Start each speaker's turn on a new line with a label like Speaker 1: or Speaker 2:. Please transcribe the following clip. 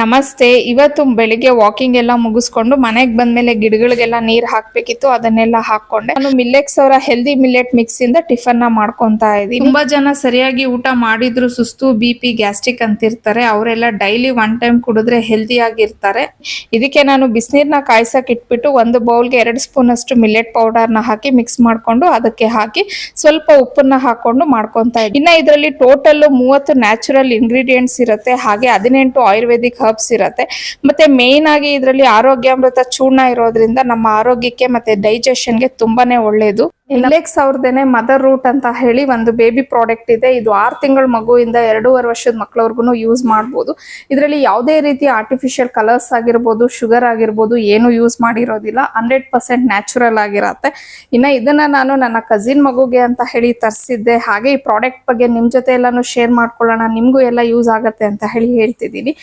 Speaker 1: ನಮಸ್ತೆ. ಇವತ್ತು ಬೆಳಿಗ್ಗೆ ವಾಕಿಂಗ್ ಎಲ್ಲ ಮುಗಿಸ್ಕೊಂಡು ಮನೆಗೆ ಬಂದ್ಮೇಲೆ ಗಿಡಗಳಿಗೆಲ್ಲ ನೀರ್ ಹಾಕ್ಬೇಕಿತ್ತು ಅದನ್ನೆಲ್ಲ ಹಾಕೊಂಡೆ ನಾನು ಮಿಲ್ಲೆಕ್ಸ್ ಅವರ ಹೆಲ್ದಿ ಮಿಲ್ಲೆಟ್ ಮಿಕ್ಸ್ ಇಂದ ಟಿಫನ್ನ ಮಾಡ್ಕೊತಾ ಇದ್ದೀನಿ. ತುಂಬಾ ಜನ ಸರಿಯಾಗಿ ಊಟ ಮಾಡಿದ್ರು ಸುಸ್ತು ಬಿಪಿ ಪಿ ಅಂತ ಅಂತಿರ್ತಾರೆ. ಅವರೆಲ್ಲ ಡೈಲಿ ಒನ್ ಟೈಮ್ ಕುಡಿದ್ರೆ ಹೆಲ್ದಿ ಆಗಿರ್ತಾರೆ. ಇದಕ್ಕೆ ನಾನು ಬಿಸಿನೀರ್ನ ಕಾಯಿಸಕ್ ಇಟ್ಬಿಟ್ಟು ಒಂದು ಬೌಲ್ಗೆ ಎರಡು ಸ್ಪೂನ್ ಅಷ್ಟು ಮಿಲ್ಲೆಟ್ ಪೌಡರ್ನ ಹಾಕಿ ಮಿಕ್ಸ್ ಮಾಡ್ಕೊಂಡು ಅದಕ್ಕೆ ಹಾಕಿ ಸ್ವಲ್ಪ ಉಪ್ಪನ್ನ ಹಾಕೊಂಡು ಮಾಡ್ಕೊತಾ ಇದ್ದೀನಿ. ಇನ್ನ ಇದರಲ್ಲಿ ಟೋಟಲ್ ಮೂವತ್ತು ನ್ಯಾಚುರಲ್ ಇಂಗ್ರೀಡಿಯೆಂಟ್ಸ್ ಇರುತ್ತೆ. ಹಾಗೆ ಹದಿನೆಂಟು ಆಯುರ್ವೇದಿಕ್ ಹರ್ಬ್ಸ್ ಇರುತ್ತೆ. ಮತ್ತೆ ಮೇನ್ ಆಗಿ ಇದರಲ್ಲಿ ಆರೋಗ್ಯಾಮೃತ ಚೂರ್ಣ ಇರೋದ್ರಿಂದ ನಮ್ಮ ಆರೋಗ್ಯಕ್ಕೆ ಮತ್ತೆ ಡೈಜೆಷನ್ಗೆ ತುಂಬಾನೇ ಒಳ್ಳೇದು. ಇಲೆಕ್ಸ್ ಅವ್ರದೇನೆ ಮದರ್ ರೂಟ್ ಅಂತ ಹೇಳಿ ಒಂದು ಬೇಬಿ ಪ್ರಾಡಕ್ಟ್ ಇದೆ. ಇದು ಆರು ತಿಂಗಳ ಮಗುವಿಂದ ಎರಡೂವರೆ ವರ್ಷದ ಮಕ್ಕಳವ್ರಿಗೂ ಯೂಸ್ ಮಾಡ್ಬೋದು. ಇದರಲ್ಲಿ ಯಾವುದೇ ರೀತಿ ಆರ್ಟಿಫಿಷಿಯಲ್ ಕಲರ್ಸ್ ಆಗಿರ್ಬೋದು ಶುಗರ್ ಆಗಿರ್ಬೋದು, ಏನು ಯೂಸ್ ಮಾಡಿರೋದಿಲ್ಲ. ಹಂಡ್ರೆಡ್ ಪರ್ಸೆಂಟ್ ನ್ಯಾಚುರಲ್ ಆಗಿರತ್ತೆ. ಇನ್ನ ಇದನ್ನ ನಾನು ನನ್ನ ಕಸಿನ್ ಮಗುಗೆ ಅಂತ ಹೇಳಿ ತರಿಸಿದ್ದೆ. ಹಾಗೆ ಈ ಪ್ರಾಡಕ್ಟ್ ಬಗ್ಗೆ ನಿಮ್ ಜೊತೆ ಎಲ್ಲಾನು ಶೇರ್ ಮಾಡ್ಕೊಳ್ಳೋಣ. ನಿಮ್ಗೂ ಎಲ್ಲ ಯೂಸ್ ಆಗತ್ತೆ ಅಂತ ಹೇಳಿ ಹೇಳ್ತಿದ್ದೀನಿ.